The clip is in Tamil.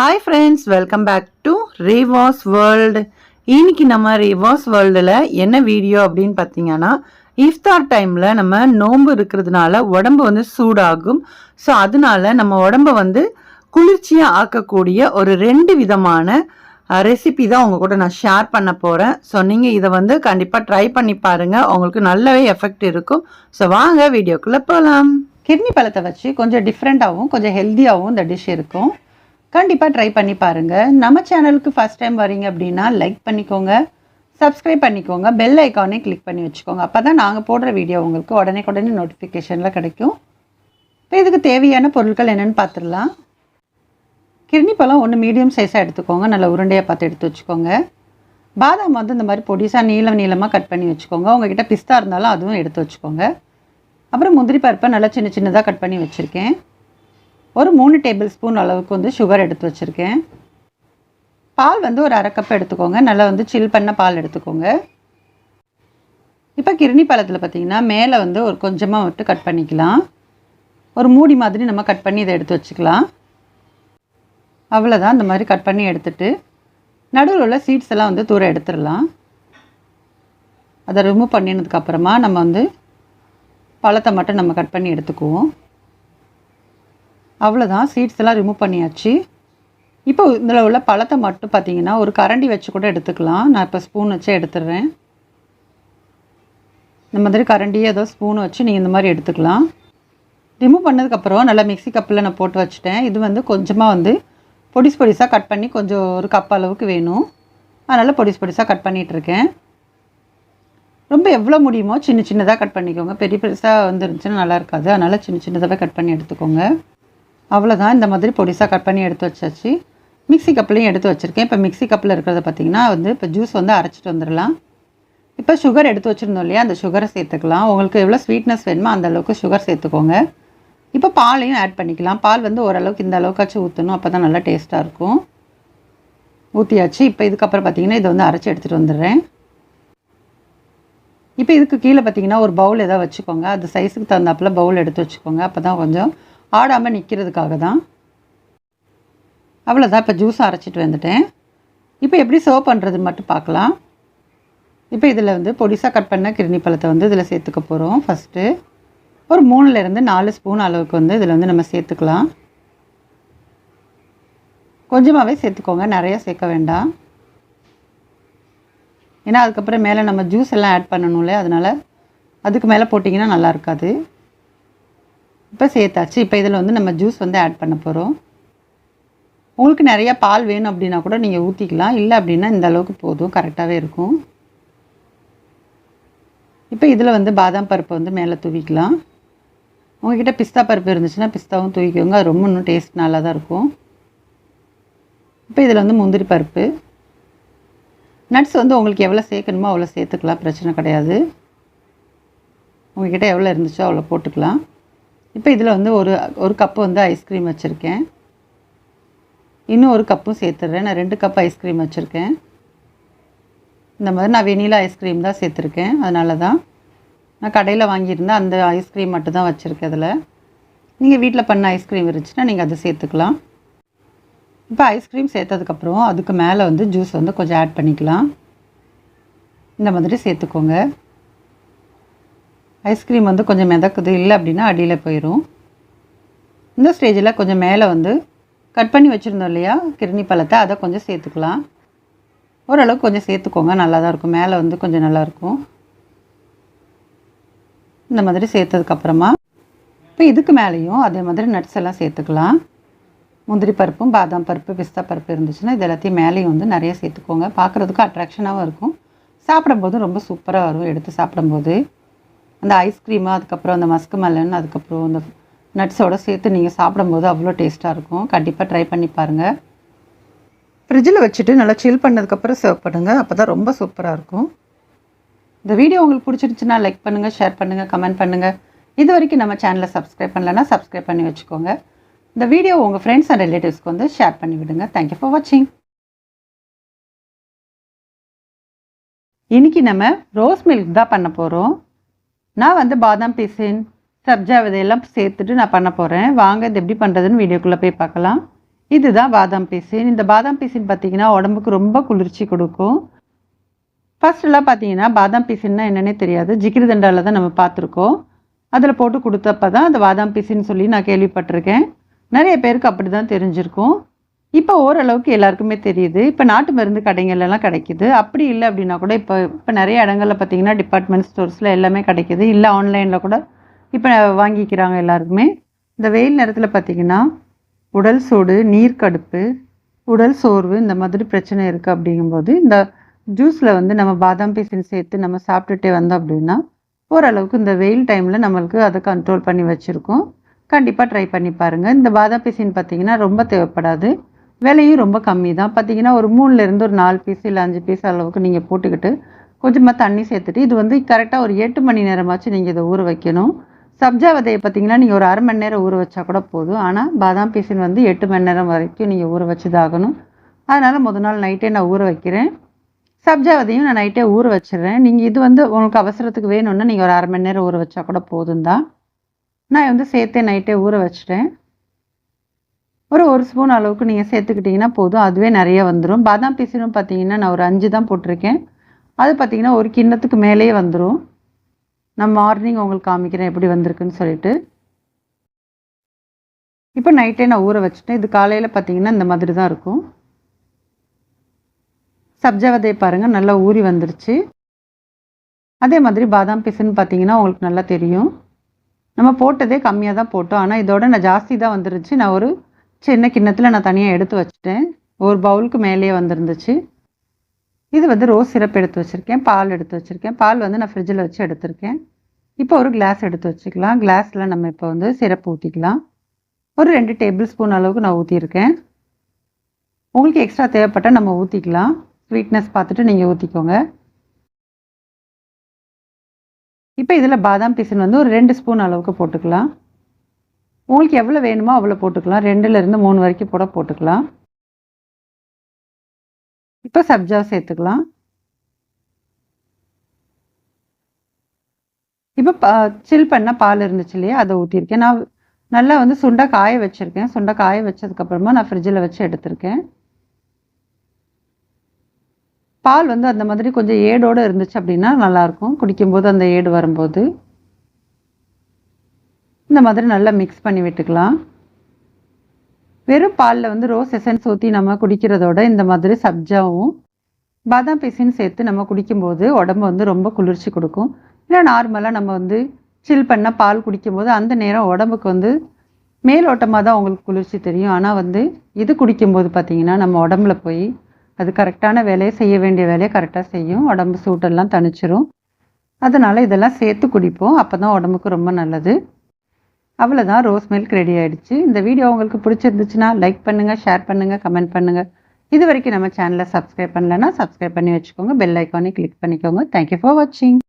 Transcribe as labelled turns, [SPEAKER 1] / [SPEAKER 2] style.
[SPEAKER 1] Hi friends welcome back to Reevas world இன்னைக்கு நம்ம ரீவாஸ் வேர்ல்டில் என்ன வீடியோ அப்படின்னு பார்த்தீங்கன்னா இஃப்தார் டைமில் நம்ம நோன்பு இருக்கிறதுனால உடம்பு வந்து சூடாகும். ஸோ அதனால நம்ம உடம்ப வந்து குளிர்ச்சியாக ஆக்கக்கூடிய ஒரு ரெண்டு விதமான ரெசிபி தான் உங்கள் கூட நான் ஷேர் பண்ண போகிறேன் ஸோ நீங்கள் இதை வந்து கண்டிப்பாக ட்ரை பண்ணி பாருங்கள் உங்களுக்கு நல்லாவே எஃபெக்ட் இருக்கும். ஸோ வாங்க வீடியோக்குள்ளே போகலாம் கிட்னி பழத்தை வச்சு கொஞ்சம் டிஃப்ரெண்ட்டாகவும் கொஞ்சம் ஹெல்த்தியாகவும் இந்த டிஷ் இருக்கும். கண்டிப்பாக ட்ரை பண்ணி பாருங்கள் நம்ம சேனலுக்கு ஃபஸ்ட் டைம் வரீங்க அப்படின்னா லைக் பண்ணிக்கோங்க. சப்ஸ்கிரைப் பண்ணிக்கோங்க. பெல் ஐக்கானே கிளிக் பண்ணி வச்சுக்கோங்க. அப்போ தான் நாங்கள் போடுற வீடியோ உங்களுக்கு உடனே உடனே நோட்டிஃபிகேஷனில் கிடைக்கும். இப்போ இதுக்கு தேவையான பொருட்கள் என்னென்னு பார்த்துடலாம் கிர்னி பழம் ஒன்று மீடியம் சைஸாக எடுத்துக்கோங்க. நல்ல உருண்டையாக பார்த்து எடுத்து வச்சுக்கோங்க. பாதாம் வந்து இந்த மாதிரி பொடிசாக நீளம் நீளமாக கட் பண்ணி வச்சுக்கோங்க. உங்ககிட்ட பிஸ்தா இருந்தாலும் அதுவும் எடுத்து வச்சுக்கோங்க. அப்புறம் முந்திரி பருப்பை நல்லா சின்ன சின்னதாக கட் பண்ணி வச்சுருக்கேன். ஒரு மூணு டேபிள் ஸ்பூன் அளவுக்கு வந்து சுகர் எடுத்து வச்சுருக்கேன். பால் வந்து ஒரு அரை கப் எடுத்துக்கோங்க. நல்லா வந்து சில் பண்ண பால் எடுத்துக்கோங்க. இப்போ கிருணி பழத்தில் பார்த்தீங்கன்னா மேலே வந்து ஒரு கொஞ்சமாக விட்டு கட் பண்ணிக்கலாம். ஒரு மூடி மாதிரி நம்ம கட் பண்ணி இதை எடுத்து வச்சுக்கலாம். அவ்வளோதான் இந்த மாதிரி கட் பண்ணி எடுத்துட்டு நடுவில் உள்ள சீட்ஸ் எல்லாம் வந்து தூரம் எடுத்துடலாம். அதை ரிமூவ் பண்ணினதுக்கப்புறமா நம்ம வந்து பழத்தை மட்டும் நம்ம கட் பண்ணி எடுத்துக்குவோம். அவ்வளோதான் சீட்ஸ் எல்லாம் ரிமூவ் பண்ணியாச்சு. இப்போ இதில் உள்ள பழத்தை மட்டும் பார்த்தீங்கன்னா ஒரு கரண்டி வச்சு கூட எடுத்துக்கலாம். நான் இப்போ ஸ்பூன் வச்சே எடுத்துடுறேன். இந்த மாதிரி கரண்டி ஏதோ ஸ்பூன் வச்சு நீங்கள் இந்த மாதிரி எடுத்துக்கலாம். ரிமூவ் பண்ணதுக்கப்புறம் நல்லா மிக்ஸி கப்பில் நான் போட்டு வச்சுட்டேன். இது வந்து கொஞ்சமாக வந்து பொடிஸ் பொடிசாக கட் பண்ணி கொஞ்சம் ஒரு கப் அளவுக்கு வேணும். அதனால் பொடிஸ் பொடிசாக கட் பண்ணிகிட்ருக்கேன் ரொம்ப எவ்வளோ முடியுமோ சின்ன சின்னதாக கட் பண்ணிக்கோங்க. பெரிய பெருசாக வந்துருந்துச்சுன்னா நல்லா இருக்காது. அதனால் சின்ன சின்னதாகவே கட் பண்ணி எடுத்துக்கோங்க. அவ்வளோதான் இந்த மாதிரி பொடிசாக கட் பண்ணி எடுத்து வச்சாச்சு. மிக்ஸி கப்லையும் எடுத்து வச்சுருக்கேன். இப்போ மிக்ஸி கப்பில் இருக்கிறத பார்த்திங்கன்னா வந்து இப்போ ஜூஸ் வந்து அரைச்சிட்டு வந்துடலாம். இப்போ சுகர் எடுத்து வச்சுருந்தோம் இல்லையா? அந்த சுகரை சேர்த்துக்கலாம். உங்களுக்கு எவ்வளோ ஸ்வீட்னஸ் வேணுமோ அந்த அளவுக்கு சுகர் சேர்த்துக்கோங்க. இப்போ பாலையும் ஆட் பண்ணிக்கலாம். பால் வந்து ஓரளவுக்கு இந்த அளவுக்காச்சும் ஊற்றணும் அப்போ தான் நல்லா டேஸ்ட்டாக இருக்கும். ஊற்றியாச்சு இப்போ இதுக்கப்புறம் பார்த்திங்கன்னா இதை வந்து அரைச்சி எடுத்துகிட்டு வந்துடுறேன். இப்போ இதுக்கு கீழே பார்த்தீங்கன்னா ஒரு பவுல் எதாவது வச்சுக்கோங்க. அது சைஸுக்கு தகுந்தாப்பில் பவுல் எடுத்து வச்சுக்கோங்க. அப்போ தான் கொஞ்சம் ஆடாமல் நிற்கிறதுக்காக தான். அவ்வளோதான் இப்போ ஜூஸ் அரைச்சிட்டு வந்துட்டேன். இப்போ எப்படி சர்வ் பண்ணுறது மட்டும் பார்க்கலாம். இப்போ இதில் வந்து பொடிசாக கட் பண்ண கிருணி பழத்தை வந்து இதில் சேர்த்துக்க போகிறோம் ஃபஸ்ட்டு ஒரு மூணுலேருந்து நாலு ஸ்பூன் அளவுக்கு வந்து இதில் வந்து நம்ம சேர்த்துக்கலாம். கொஞ்சமாகவே சேர்த்துக்கோங்க நிறையா சேர்க்க வேண்டாம். ஏன்னா அதுக்கப்புறம் மேலே நம்ம ஜூஸ் எல்லாம் ஆட் பண்ணணும்ல அதனால் அதுக்கு மேலே போட்டிங்கன்னா நல்லா இருக்காது. இப்போ சேர்த்தாச்சு. இப்போ இதில் வந்து நம்ம ஜூஸ் வந்து ஆட் பண்ண போகிறோம் உங்களுக்கு நிறையா பால் வேணும் அப்படின்னா கூட நீங்கள் ஊற்றிக்கலாம் இல்லை அப்படின்னா இந்த அளவுக்கு போதும். கரெக்டாகவே இருக்கும். இப்போ இதில் வந்து பாதாம் பருப்பு வந்து மேலே தூவிக்கலாம். உங்ககிட்ட பிஸ்தா பருப்பு இருந்துச்சுன்னா பிஸ்தாவும் தூவிக்கோங்க. அது ரொம்ப இன்னும் டேஸ்ட் நல்லா தான் இருக்கும். இப்போ இதில் வந்து முந்திரி பருப்பு. நட்ஸ் வந்து உங்களுக்கு எவ்வளோ சேர்க்கணுமோ அவ்வளோ சேர்த்துக்கலாம். பிரச்சனை கிடையாது. உங்ககிட்ட எவ்வளோ இருந்துச்சோ அவ்வளோ போட்டுக்கலாம். இப்போ இதில் வந்து ஒரு ஒரு கப்பு வந்து ஐஸ்கிரீம் வச்சுருக்கேன். இன்னும் ஒரு கப்பும் சேர்த்துட்றேன் நான் ரெண்டு கப் ஐஸ்கிரீம் வச்சுருக்கேன். இந்த மாதிரி நான் வெனிலா ஐஸ்கிரீம் தான் சேர்த்துருக்கேன். அதனால தான் நான் கடையில் வாங்கியிருந்தேன் அந்த ஐஸ்கிரீம் மட்டும் தான் வச்சுருக்கேன் அதில். நீங்கள் வீட்டில் பண்ண ஐஸ்கிரீம் இருந்துச்சுன்னா நீங்கள் அதை சேர்த்துக்கலாம். இப்போ ஐஸ்கிரீம் சேர்த்ததுக்கப்புறம் அதுக்கு மேலே வந்து ஜூஸ் வந்து கொஞ்சம் ஆட் பண்ணிக்கலாம். இந்த மாதிரி சேர்த்துக்கோங்க. ஐஸ்கிரீம் வந்து கொஞ்சம் மிதக்குது இல்லை அப்படின்னா அடியில் போயிடும் இந்த ஸ்டேஜில் கொஞ்சம் மேலே வந்து கட் பண்ணி வச்சுருந்தோம் இல்லையா கிருணி பழத்தை அதை கொஞ்சம் சேர்த்துக்கலாம். ஓரளவுக்கு கொஞ்சம் சேர்த்துக்கோங்க நல்லா தான் இருக்கும். மேலே வந்து கொஞ்சம் நல்லாயிருக்கும் இந்த மாதிரி சேர்த்ததுக்கப்புறமா இப்போ இதுக்கு மேலேயும் அதே மாதிரி நட்ஸ் எல்லாம் சேர்த்துக்கலாம். முந்திரி பருப்பும் பாதாம் பருப்பு பிஸ்தா பருப்பு இருந்துச்சுன்னா இது எல்லாத்தையும் மேலேயும் வந்து நிறைய சேர்த்துக்கோங்க. பார்க்குறதுக்கு அட்ராக்ஷனாகவும் இருக்கும். சாப்பிடும்போது ரொம்ப சூப்பராக வரும் எடுத்து சாப்பிடும்போது. அந்த ஐஸ்கிரீமு அதுக்கப்புறம் அந்த மஸ்க் மெலன் அதுக்கப்புறம் அந்த நட்ஸோடு சேர்த்து நீங்கள் சாப்பிடும்போது அவ்வளோ டேஸ்ட்டாக இருக்கும். கண்டிப்பாக ட்ரை பண்ணி பாருங்கள் ஃப்ரிட்ஜில் வச்சுட்டு நல்லா சில் பண்ணதுக்கப்புறம் சர்வ் பண்ணுங்கள் அப்போ தான் ரொம்ப சூப்பராக இருக்கும். இந்த வீடியோ உங்களுக்கு பிடிச்சிருந்துச்சுன்னா லைக் பண்ணுங்கள் ஷேர் பண்ணுங்கள் கமெண்ட் பண்ணுங்கள் இது வரைக்கும் நம்ம சேனலை சப்ஸ்கிரைப் பண்ணலன்னா சப்ஸ்கிரைப் பண்ணி வச்சுக்கோங்க. இந்த வீடியோ உங்கள் ஃப்ரெண்ட்ஸ் அண்ட் ரிலேட்டிவ்ஸ்க்கு வந்து ஷேர் பண்ணி விடுங்க. தேங்க்யூ ஃபார் வாட்சிங் இன்றைக்கி நம்ம ரோஸ் மில்க் தான் பண்ண போகிறோம் நான் வந்து பாதாம் பிசின் சப்ஜா விதையெல்லாம் சேர்த்துட்டு நான் பண்ண போகிறேன் வாங்க இது எப்படி பண்ணுறதுன்னு வீடியோக்குள்ளே போய் பார்க்கலாம். இதுதான் பாதாம் பீசின். இந்த பாதாம் பீசின் பார்த்தீங்கன்னா உடம்புக்கு ரொம்ப குளிர்ச்சி கொடுக்கும். ஃபஸ்ட்டெல்லாம் பார்த்தீங்கன்னா பாதாம் பீசின்னா என்னென்னே தெரியாது. ஜிகிரி தண்டாவில் தான் நம்ம பார்த்துருக்கோம். அதில் போட்டு கொடுத்தப்ப தான் அந்த பாதாம் பீசின்னு சொல்லி நான் கேள்விப்பட்டிருக்கேன். நிறைய பேருக்கு அப்படி தான் தெரிஞ்சிருக்கும். இப்போ ஓரளவுக்கு எல்லாருக்குமே தெரியுது. இப்போ நாட்டு மருந்து கடைகள்லாம் கிடைக்குது. அப்படி இல்லை அப்படின்னா கூட இப்போ இப்போ நிறைய இடங்களில் பார்த்தீங்கன்னா டிபார்ட்மெண்ட் ஸ்டோர்ஸில் எல்லாமே கிடைக்குது. இல்லை ஆன்லைனில் கூட இப்போ வாங்கிக்கிறாங்க எல்லாருக்குமே. இந்த வெயில் நேரத்தில் பார்த்தீங்கன்னா உடல் சூடு நீர்க்கடுப்பு உடல் சோர்வு இந்த மாதிரி பிரச்சனை இருக்குது அப்படிங்கும்போது இந்த ஜூஸில் வந்து நம்ம பாதாம் பீசன் சேர்த்து நம்ம சாப்பிட்டுட்டே வந்தோம் அப்படின்னா ஓரளவுக்கு இந்த வெயில் டைமில் நம்மளுக்கு அதை கண்ட்ரோல் பண்ணி வச்சுருக்கோம். கண்டிப்பாக ட்ரை பண்ணி பாருங்கள் இந்த பாதாம் பீசன் பார்த்தீங்கன்னா ரொம்ப தேவைப்படாது. விலையும் ரொம்ப கம்மி தான் பார்த்தீங்கன்னா ஒரு மூணுலேருந்து ஒரு நாலு பீஸ் இல்லை அஞ்சு பீஸ் அளவுக்கு நீங்கள் போட்டுக்கிட்டு கொஞ்சமாக தண்ணி சேர்த்துட்டு இது வந்து கரெக்டாக ஒரு எட்டு மணி நேரமாச்சும் நீங்கள் இதை ஊற வைக்கணும். சப்ஜா விதையை பார்த்தீங்கன்னா நீங்கள் ஒரு அரை மணி நேரம் ஊற வச்சா கூட போதும். ஆனால் பாதாம் பீசின் வந்து எட்டு மணி நேரம் வரைக்கும் நீங்கள் ஊற வச்சுதாகணும். அதனால் முதல் நாள் நைட்டே நான் ஊற வைக்கிறேன். சப்ஜா விதையும் நான் நைட்டே ஊற வச்சிடுறேன். நீங்கள் இது வந்து உங்களுக்கு அவசரத்துக்கு வேணும்னா நீங்கள் ஒரு அரை மணி நேரம் ஊற வச்சா கூட போதும் தான் நான் வந்து சேர்த்தே நைட்டே ஊற வச்சிட்டேன். ஒரு ஒரு ஸ்பூன் அளவுக்கு நீங்கள் சேர்த்துக்கிட்டிங்கன்னா போதும். அதுவே நிறைய வந்துடும் பாதாம் பீசினும் பார்த்தீங்கன்னா நான் ஒரு அஞ்சு தான் போட்டிருக்கேன். அது பார்த்தீங்கன்னா ஒரு கிண்ணத்துக்கு மேலேயே வந்துடும் நான் மார்னிங் உங்களுக்கு காமிக்கிறேன் எப்படி வந்திருக்குன்னு சொல்லிட்டு. இப்போ நைட்டே நான் ஊற வச்சுட்டேன். இது காலையில் பார்த்தீங்கன்னா இந்த மாதிரி தான் இருக்கும். சப்ஜா விதையை பாருங்கள் நல்லா ஊறி வந்துருச்சு. அதே மாதிரி பாதாம் பீஸுன்னு பார்த்தீங்கன்னா உங்களுக்கு நல்லா தெரியும். நம்ம போட்டதே கம்மியாக தான் போட்டோம். ஆனால் இதோட நான் ஜாஸ்தி தான் வந்துருச்சு. நான் ஒரு சின்ன கிண்ணத்தில் நான் தனியாக எடுத்து வச்சுட்டேன். ஒரு பவுலுக்கு மேலேயே வந்துருந்துச்சு. இது வந்து ரோஸ் சிரப் எடுத்து வச்சுருக்கேன். பால் எடுத்து வச்சுருக்கேன். பால் வந்து நான் ஃப்ரிட்ஜில் வச்சு எடுத்திருக்கேன். இப்போ ஒரு கிளாஸ் எடுத்து வச்சுக்கலாம். கிளாஸில் நம்ம இப்போ வந்து சிரப் ஊற்றிக்கலாம் ஒரு ரெண்டு டேபிள் ஸ்பூன் அளவுக்கு நான் ஊற்றியிருக்கேன் உங்களுக்கு எக்ஸ்ட்ரா தேவைப்பட்டால் நம்ம ஊற்றிக்கலாம் ஸ்வீட்னஸ் பார்த்துட்டு நீங்கள் ஊற்றிக்கோங்க இப்போ இதில் பாதாம் பீசன் வந்து ஒரு ரெண்டு ஸ்பூன் அளவுக்கு போட்டுக்கலாம். உங்களுக்கு எவ்வளோ வேணுமோ அவ்வளோ போட்டுக்கலாம். ரெண்டுலேருந்து மூணு வரைக்கும் கூட போட்டுக்கலாம். இப்போ சப்ஜா சேர்த்துக்கலாம். இப்போ சில் பண்ண பால் இருந்துச்சு இல்லையா? அதை ஊற்றிருக்கேன் நான் நல்லா வந்து சுண்டை காய வச்சுருக்கேன். சுண்டை காய வச்சதுக்கப்புறமா நான் ஃப்ரிட்ஜில் வச்சு எடுத்திருக்கேன். பால் வந்து அந்த மாதிரி கொஞ்சம் ஏடோடு இருந்துச்சு அப்படின்னா நல்லாயிருக்கும் குடிக்கும்போது அந்த ஏடு வரும்போது. இந்த மாதிரி நல்லா மிக்ஸ் பண்ணி விட்டுக்கலாம். வெறும் பாலில் வந்து ரோஸ் எசன்ஸ் ஊற்றி நம்ம குடிக்கிறதோட இந்த மாதிரி சப்ஜாவும் பாதாம் பீசின்னு சேர்த்து நம்ம குடிக்கும்போது உடம்பு வந்து ரொம்ப குளிர்ச்சி கொடுக்கும். இல்லை நார்மலாக நம்ம வந்து சில் பண்ண பால் குடிக்கும்போது அந்த நேரம் உடம்புக்கு வந்து மேலோட்டமாக தான் உங்களுக்கு குளிர்ச்சி தெரியும். ஆனால் வந்து இது குடிக்கும்போது பார்த்திங்கன்னா நம்ம உடம்புல போய் அது கரெக்டான வேலையை செய்ய வேண்டிய வேலையை கரெக்டாக செய்யும். உடம்பு சூட்டெல்லாம் தணிச்சிரும். அதனால் இதெல்லாம் சேர்த்து குடிப்போம். அப்போ தான் உடம்புக்கு ரொம்ப நல்லது. அவ்வளோதான் ரோஸ் மில்க் ரெடி ஆகிடுச்சு இந்த வீடியோ உங்களுக்கு பிடிச்சிருந்துச்சுன்னா லைக் பண்ணுங்கள் ஷேர் பண்ணுங்கள் கமெண்ட் பண்ணுங்கள் இது வரைக்கும் நம்ம சேனலை சப்ஸ்கிரைப் பண்ணலன்னா சப்ஸ்கிரைப் பண்ணி வச்சுக்கோங்க. பெல் ஐக்கானே கிளிக் பண்ணிக்கோங்க. தேங்க்யூ ஃபார் வாட்சிங்